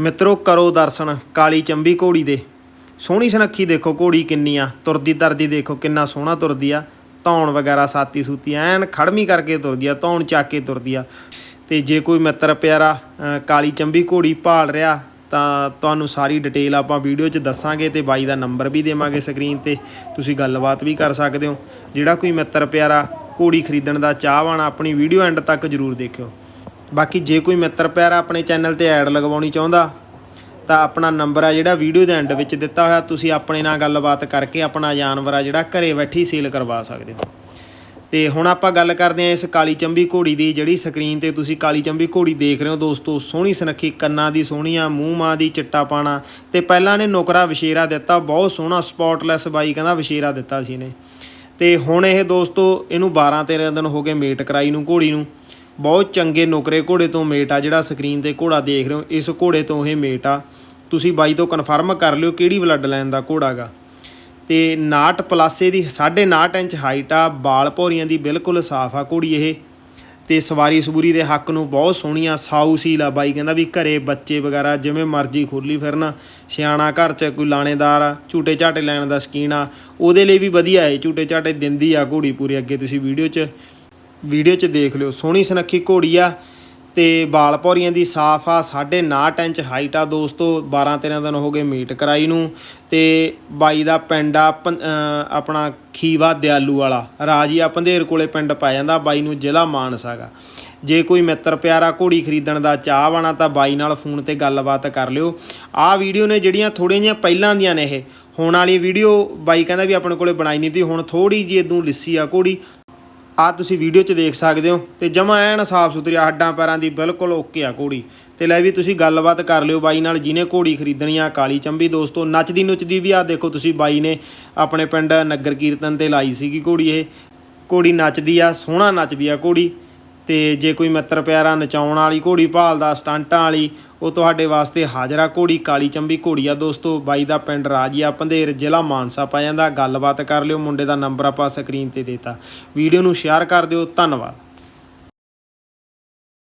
ਮਿੱਤਰੋ ਕਰੋ ਦਰਸ਼ਨ, ਕਾਲੀ ਚੰਬੀ ਘੋੜੀ ਦੇ। ਸੋਹਣੀ ਸੁਨੱਖੀ ਦੇਖੋ ਘੋੜੀ ਕਿੰਨੀ ਆ ਤੁਰਦੀ ਤਰਦੀ ਦੇਖੋ ਕਿੰਨਾ ਸੋਹਣਾ ਤੁਰਦੀ ਆ। ਧੌਣ ਵਗੈਰਾ ਸਾਤੀ ਸੂਤੀ, ਐਨ ਖੜਮੀ ਕਰਕੇ ਤੁਰਦੀ ਆ, ਧੌਣ ਚੱਕ ਕੇ ਤੁਰਦੀ ਆ। ਤੇ ਜੇ ਕੋਈ ਮਿੱਤਰ ਪਿਆਰਾ ਕਾਲੀ ਚੰਬੀ ਘੋੜੀ ਭਾਲ ਰਿਹਾ, ਤਾਂ ਤੁਹਾਨੂੰ ਸਾਰੀ ਡਿਟੇਲ ਆਪਾਂ ਵੀਡੀਓ 'ਚ ਦੱਸਾਂਗੇ ਤੇ ਬਾਈ ਦਾ ਨੰਬਰ ਵੀ ਦੇਵਾਂਗੇ ਸਕਰੀਨ ਤੇ। ਤੁਸੀਂ ਗੱਲਬਾਤ ਵੀ ਕਰ ਸਕਦੇ ਹੋ। ਜਿਹੜਾ ਕੋਈ ਮਿੱਤਰ ਪਿਆਰਾ ਘੋੜੀ ਖਰੀਦਣ ਦਾ ਚਾਹਵਾਨ ਆਪਣੀ ਵੀਡੀਓ ਐਂਡ ਤੱਕ ਜਰੂਰ ਦੇਖਿਓ। ਬਾਕੀ ਜੇ ਕੋਈ ਮਿੱਤਰ ਪਿਆਰਾ ਆਪਣੇ ਚੈਨਲ ਤੇ ਐਡ ਲਗਵਾਉਣੀ ਚਾਹੁੰਦਾ, ਤਾਂ ਆਪਣਾ ਨੰਬਰ ਆ ਜਿਹੜਾ ਵੀਡੀਓ ਦੇ ਐਂਡ ਵਿੱਚ ਦਿੱਤਾ ਹੋਇਆ, ਤੁਸੀਂ ਆਪਣੇ ਨਾਲ ਗੱਲਬਾਤ ਕਰਕੇ ਆਪਣਾ ਜਾਨਵਰ ਆ ਜਿਹੜਾ ਘਰੇ ਬੈਠੀ ਸੇਲ ਕਰਵਾ ਸਕਦੇ ਹੋ। ਤੇ ਹੁਣ ਆਪਾਂ ਗੱਲ ਕਰਦੇ ਹਾਂ ਇਸ ਕਾਲੀ ਚੰਬੀ ਘੋੜੀ ਦੀ, ਜਿਹੜੀ ਸਕਰੀਨ ਤੇ ਤੁਸੀਂ ਕਾਲੀ ਚੰਬੀ ਘੋੜੀ ਦੇਖ ਰਹੇ ਹੋ ਦੋਸਤੋ, ਸੋਹਣੀ ਸੁਨੱਖੀ ਕੰਨਾਂ ਦੀ ਸੋਹਣੀ ਆ, ਮੂੰਹ ਮਾਂ ਦੀ ਚਿੱਟਾ ਪਾਣਾ। ਤੇ ਪਹਿਲਾਂ ਨੇ ਨੁਕਰਾ ਵਿਸ਼ੇਰਾ ਦਿੱਤਾ, ਬਹੁਤ ਸੋਹਣਾ ਸਪੌਟਲੈਸ ਬਾਈ ਕਹਿੰਦਾ ਵਿਸ਼ੇਰਾ ਦਿੱਤਾ ਸੀ ਨੇ ਤੇ ਹੁਣ ਇਹ ਦੋਸਤੋ, ਇਹਨੂੰ 12 13 ਦਿਨ ਹੋ ਗਏ ਮੇਟ ਕਰਾਈ ਨੂੰ, ਘੋੜੀ ਨੂੰ। ਬਹੁਤ ਚੰਗੇ ਨੁਕਰੇ ਘੋੜੇ ਤੋਂ ਮੇਟ ਆ, ਜਿਹੜਾ ਸਕਰੀਨ ਤੇ ਘੋੜਾ ਦੇਖ ਰਹੇ ਹੋ, ਇਸ ਘੋੜੇ ਤੋਂ ਇਹ ਮੇਟ ਆ। ਤੁਸੀਂ ਬਾਈ ਤੋਂ ਕਨਫਰਮ ਕਰ ਲਿਓ ਕਿਹੜੀ ਬਲੱਡ ਲਾਈਨ ਦਾ ਘੋੜਾ ਗਾ। ਤੇ 59 ਪਲਾਸੇ ਦੀ 9.5 ਇੰਚ ਹਾਈਟ ਆ, ਬਾਲ ਭੌਰੀਆਂ ਦੀ ਬਿਲਕੁਲ ਸਾਫ਼ ਆ ਘੋੜੀ ਇਹ। ਤੇ ਸਵਾਰੀ ਸਬੂਰੀ ਦੇ ਹੱਕ ਨੂੰ ਬਹੁਤ ਸੋਹਣੀ ਆ ਸਾਊ ਸੀਲ ਆ ਬਾਈ, ਕਹਿੰਦਾ ਵੀ ਘਰੇ ਬੱਚੇ ਵਗੈਰਾ ਜਿਵੇਂ ਮਰਜ਼ੀ ਖੋਲੀ ਫਿਰਨ। ਸਿਆਣਾ ਘਰ 'ਚ ਕੋਈ ਲਾਣੇਦਾਰ ਆ, ਝੂਟੇ ਝਾਟੇ ਲੈਣ ਦਾ ਸ਼ਕੀਨ ਆ। ਉਹਦੇ ਲਈ ਵੀ ਵਧੀਆ ਏ ਝੂਟੇ ਝਾਟੇ ਦਿੰਦੀ ਆ ਘੋੜੀ ਪੂਰੀ ਅੱਗੇ ਤੁਸੀਂ ਵੀਡੀਓ 'ਚ। ਵੀਡੀਓ 'ਚ ਦੇਖ ਲਿਓ। ਸੋਹਣੀ ਸੁਨੱਖੀ ਘੋੜੀ ਆ ਤੇ ਬਾਲ ਭੌਰੀਆਂ ਦੀ ਸਾਫ਼ ਆ 9.5 ਇੰਚ ਹਾਈਟ ਆ ਦੋਸਤੋ 12 13 ਦਿਨ ਹੋ ਗਏ ਮੀਟ ਕਰਾਈ ਨੂੰ ਤੇ ਬਾਈ ਦਾ ਪਿੰਡ ਆ ਪੰ- ਆਪਣਾ ਖੀਵਾ ਦਿਆਲੂ ਵਾਲਾ। ਰਾਜੀਆ ਪੰਧੇਰ ਕੋਲੇ ਪਿੰਡ ਪੈ ਜਾਂਦਾ, ਬਾਈ ਨੂੰ ਜ਼ਿਲ੍ਹਾ ਮਾਨਸਾਗਾ ਜੇ ਕੋਈ ਮਿੱਤਰ ਪਿਆਰਾ ਘੋੜੀ ਖਰੀਦਣ ਦਾ ਚਾਹ ਵਾਣਾ ਤਾਂ ਬਾਈ ਨਾਲ ਫੋਨ ਤੇ ਗੱਲਬਾਤ ਕਰ ਲਿਓ। ਆਹ ਵੀਡੀਓ ਨੇ ਜਿਹੜੀਆਂ ਥੋੜ੍ਹੀਆਂ ਜਿਹੀਆਂ ਪਹਿਲਾਂ ਦੀਆਂ ਨੇ ਇਹ। ਹੁਣ ਵਾਲੀ ਵੀਡੀਓ ਬਾਈ ਕਹਿੰਦਾ ਵੀ ਆਪਣੇ ਕੋਲੇ ਬਣਾਈ ਨਹੀਂ ਤੀ, ਹੁਣ ਥੋੜੀ ਜਿਹੀ ਇਦੋਂ ਲਿੱਸੀ ਆ ਘੋੜੀ। ਆ ਤੁਸੀਂ ਵੀਡੀਓ 'ਚ ਦੇਖ ਸਕਦੇ ਹੋ ਤੇ ਜਮਾ ਐਨ ਸਾਫ਼ ਸੁਥਰੀ ਆ, ਹੱਡਾਂ ਪੈਰਾਂ ਦੀ ਬਿਲਕੁਲ ਓਕੇ ਆ ਘੋੜੀ। ਤੇ ਲੈ ਵੀ ਤੁਸੀਂ ਗੱਲਬਾਤ ਕਰ ਲਿਓ ਬਾਈ ਨਾਲ ਜਿਹਨੇ ਘੋੜੀ ਖਰੀਦਣੀ ਆ ਕਾਲੀ ਚੰਬੀ ਦੋਸਤੋ ਨੱਚਦੀ ਨੁੱਚਦੀ ਵੀ ਆ ਦੇਖੋ ਤੁਸੀਂ ਬਾਈ ਨੇ ਆਪਣੇ ਪਿੰਡ ਨਗਰ ਕੀਰਤਨ ਤੇ ਲਾਈ ਸੀਗੀ ਘੋੜੀ ਇਹ। ਘੋੜੀ ਨੱਚਦੀ ਆ ਸੋਹਣਾ ਨੱਚਦੀ ਆ ਘੋੜੀ। ਤੇ ਜੇ ਕੋਈ ਮਿੱਤਰ ਪਿਆਰਾ ਨਚਾਉਣ ਵਾਲੀ, ਘੋੜੀ ਭਾਲਦਾ, ਸਟੰਟਾਂ ਵਾਲੀ, ਉਹ ਤੁਹਾਡੇ ਵਾਸਤੇ ਹਾਜ਼ਰਾ ਘੋੜੀ, ਕਾਲੀ ਚੰਬੀ ਘੋੜੀ ਆ ਦੋਸਤੋ। ਬਾਈ ਦਾ ਪਿੰਡ ਰਾਜੀਆ ਪੰਧੇਰ, ਜ਼ਿਲ੍ਹਾ ਮਾਨਸਾ ਪਾ ਜਾਂਦਾ। ਗੱਲਬਾਤ ਕਰ ਲਿਓ, ਮੁੰਡੇ ਦਾ ਨੰਬਰ ਆਪਾਂ ਸਕਰੀਨ ਤੇ ਦੇਤਾ। ਵੀਡੀਓ ਨੂੰ ਸ਼ੇਅਰ ਕਰ ਦਿਓ। ਧੰਨਵਾਦ।